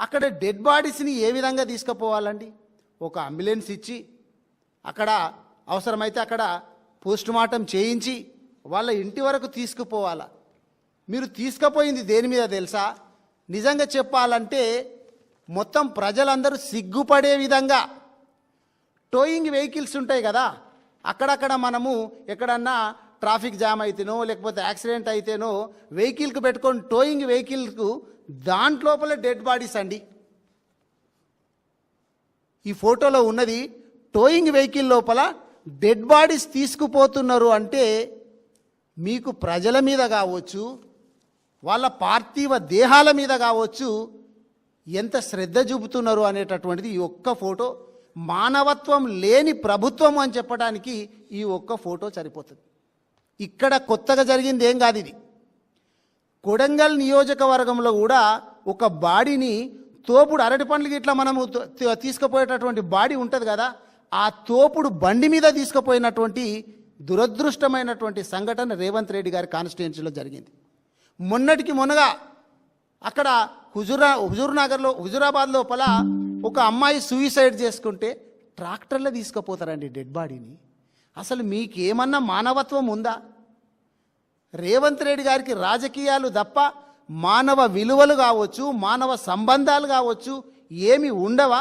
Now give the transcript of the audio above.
అక్కడ డెడ్ బాడీస్ని ఏ విధంగా తీసుకుపోవాలండి? ఒక అంబులెన్స్ ఇచ్చి అక్కడ అవసరమైతే అక్కడ పోస్ట్ మార్టం చేయించి వాళ్ళ ఇంటి వరకు తీసుకుపోవాలా? మీరు తీసుకుపోయింది దేని మీద తెలుసా? నిజంగా చెప్పాలంటే మొత్తం ప్రజలందరూ సిగ్గుపడే విధంగా. టోయింగ్ వెహికల్స్ ఉంటాయి కదా అక్కడక్కడ మనము ఎక్కడన్నా ట్రాఫిక్ జామ్ అయితేనో లేకపోతే యాక్సిడెంట్ అయితేనో వెహికల్కి పెట్టుకొని టోయింగ్ వెహికల్కు దాంట్లోపల డెడ్ బాడీస్ అండి. ఈ ఫోటోలో ఉన్నది టోయింగ్ వెహికల్ లోపల డెడ్ బాడీస్ తీసుకుపోతున్నారు అంటే మీకు ప్రజల మీద కావచ్చు వాళ్ళ పార్థివ దేహాల మీద కావచ్చు ఎంత శ్రద్ధ చూపుతున్నారు అనేటటువంటిది ఈ ఒక్క ఫోటో మానవత్వం లేని ప్రభుత్వం అని చెప్పడానికి ఈ ఒక్క ఫోటో సరిపోతుంది. ఇక్కడ కొత్తగా జరిగింది ఏం కాదు ఇది. కొడంగల్ నియోజకవర్గంలో కూడా ఒక బాడీని తోపుడు అరటి పండ్లకి ఇట్లా మనము తీసుకుపోయేటటువంటి బాడీ ఉంటుంది కదా ఆ తోపుడు బండి మీద తీసుకుపోయినటువంటి దురదృష్టమైనటువంటి సంఘటన రేవంత్ రెడ్డి గారి కాన్స్టిట్యున్సీలో జరిగింది. మొన్నటికి మొన్నగా అక్కడ హుజురా హుజూర్ నగర్లో హుజురాబాద్ లోపల ఒక అమ్మాయి సూయిసైడ్ చేసుకుంటే ట్రాక్టర్లో తీసుకుపోతారండి డెడ్ బాడీని. అసలు మీకేమన్నా మానవత్వం ఉందా? రేవంత్ రెడ్డి గారికి రాజకీయాలు తప్ప మానవ విలువలు కావచ్చు మానవ సంబంధాలు కావచ్చు ఏమి ఉండవా?